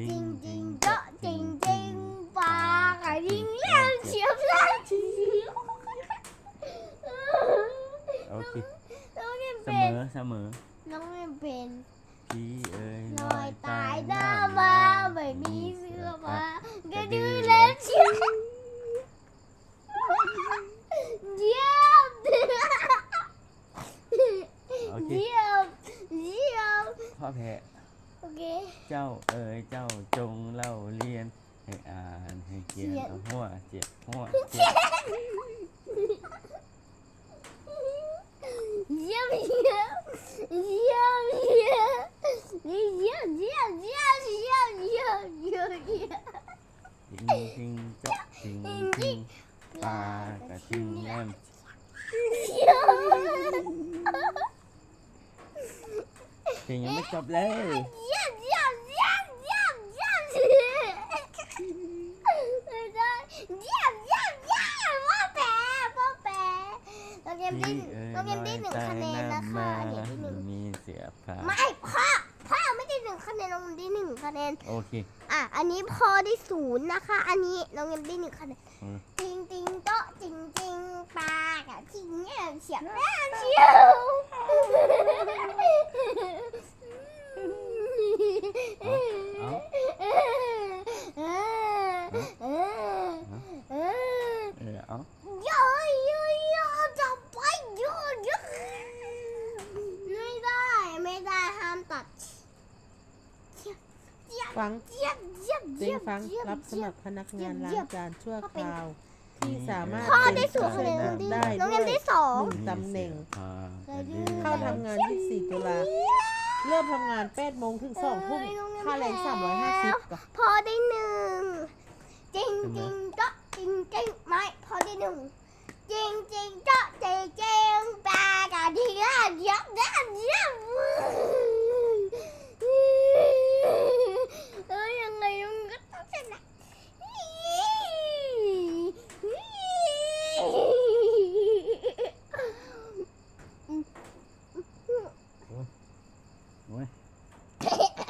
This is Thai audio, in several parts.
จริงจริงเจาะจริงจริงปากอะยิงเลี้ยงเฉียบได้จริงโอเคน้องยังเสเป็มนอเสมอน้องยังเป็นพี่เอ๋ยลอยตายหน้ามาไม่มีเสื้อมาก็ดื้อเล่นเชียวเยี่ยมโอเคเยี่ยมเยี่ยมพ่อแพ้ โอเคเจ้าเอ๋ยเจ้าจงเล่าเรียน ให้อ่านให้เขียนเขียนเอาหัวเจ็บหัวเจ็บเยี่ยมเยี่ยมเยี่ยมเยี่ยมเยี่ยมเยี่ยมเยี่ยมเยี่ยมเยี่ยมเยี่ยมเยี่ยมจริงจริงเจาะจริงจริงปลากระทิงแย้มเยี่ยมเพลงยังไม่จบเลยเยี่ยมเยี่ยมเยี่ยมเยี่ยมเยี่ยมไม่ได้เยี่ยมเยี่ยมเยี่ยมพ่อแปรพ่อแปรเราเกม ได้พี่เอ๋ยเราเกมได้หนึ่งลอยคะแนนใต้นะคะำมาเดี๋ยวที่หนึ่งมีเสียผ้าไม่พ่อพ่อไม่ได้หนึ่งคะแนนน้องได้หนึ่งคะแนนโอเคอะอันนี้พ่อได้ศูนย์นะคะ อันนี้น้องยังได้หนึ่งคะแนนอืมจริงจริงโต๊ะจริงจริงปลากับจริงเนี่ยเฉียบแม่เชียวเออเออเออ เออเอา เยอะเยอะเยอะจะไปเยอะเยอะไม่ได้ไม่ได้ห้ามตัดเจี๊ยบเจี๊ยบ ฟังเจี๊ยบเจี๊ยบเจเจี๊งยบฟังเจี๊ยบรับสเจี๊ยมับครพนักงานเยี่ล้ายมงจานชั่วเขาคเป็นราว ที่สามารถพ่อเป็นได้ศูนย์คะแนนเจ้าหน้าได้น้องด้ยัวงยได้สองหนึ่งตำแหน่งผ้าเข้าทำงาน 24 ตุลาเริ่มทำงาน8โมงถึง2ทุ่มค่าแรง 350ก็พอได้หนึ่งจริงจริงก็จริงจริงไม่พอได้หนึ่งจริงจริงก็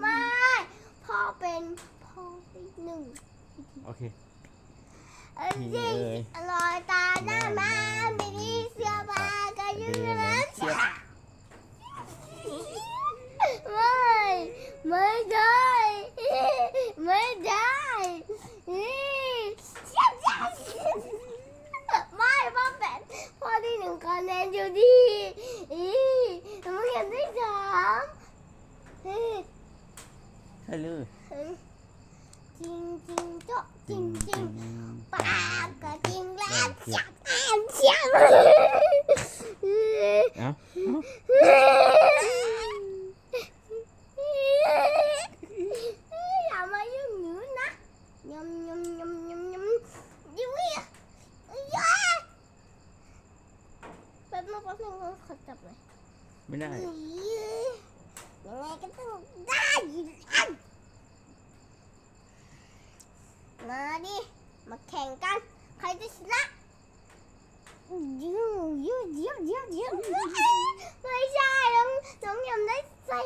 ไม่ พ่อเป็นพ่อเป็หนึ่งโอเค เอ้ยนี่เลย ลอยตา ใช่เลยจริงจริงโจ๊ะจริงจริงปากก็จริงแล้วจับแอนเชียบเอาอย่ามายุ่งหนูนะยำยำยำยำยำยุ่ยยาแป๊บนึงแป๊บนึงขอจับหน่อยไม่ได้ยังไงก็ต้องได้อยู่แล้ว มาดิ มาแข่งกัน ใครจะชนะยิวยิวยิวยิวยิวไม่ใช่น้องน้องยำได้ใส่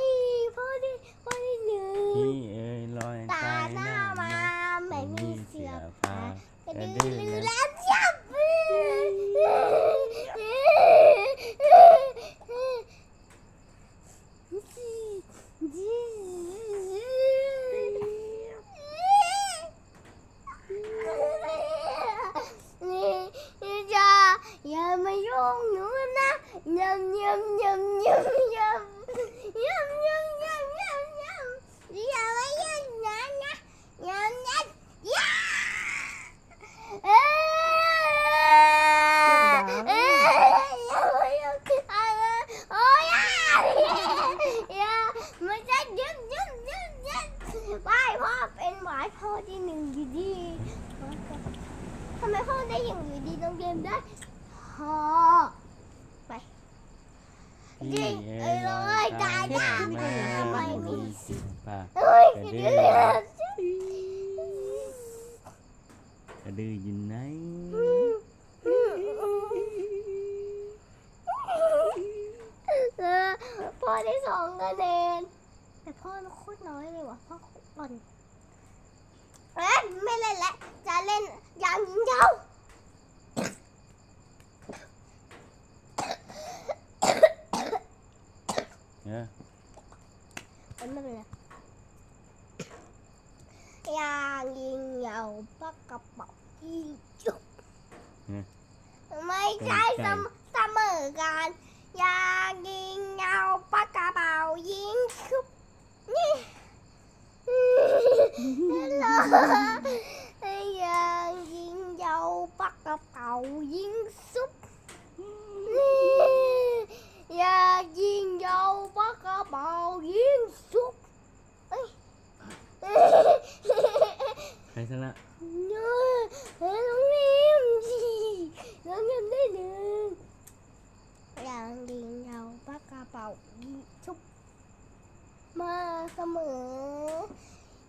พอดีพอดีหนึ่งพี่เอ๋ยลอยตาหน้ามาไม่มีเสียผ้ากระดื้ ยำยำยำยำยำยำยำยำยำยำอย่าไว้ยืนนะนะยำนะยาเออเออยำยำอะไรโอ้ยยาไม่ใช่ยำยำยำยำไหวพ่อเป็นไหวพ่อที่หนึ่งอยู่ดีทำไมพ่อได้อย่างอยู่ดีต้องเกมได้พ่อ เดืยวอเดี๋ยวกระดืออยู่ไหนพ่อได้สองคะแนนแต่พ่อโคตรน้อยเลยว่ะพ่อโคตรอ่อนเอ้ยไม่เล่นแล้วจะเล่นยางยิงเจ้านี่ย มันไม่เป็นไรยางยิง เหยาปากกระเป๋ายิงจุกไม่ใช่เสมเสมอกันยางยิงเหยาปากกระเป๋ายิงชุบนี่นั่นเหรอยางยิงเหยาปากกระเป๋ายิงซุปอยากยิงเหยาปากกระเป๋ายิงซุป ใคร ชนะเนอน้องนิ่มสิน้องนิ่มได้หนึ่งอย่างดิงเราปากกระเป๋าชุบมาเสมอ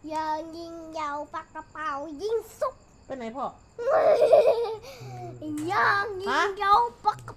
อย่างยิงยาวปากกระเป๋ายิงซุปไปไหนพ่ออย่างยิงยาวปากกระ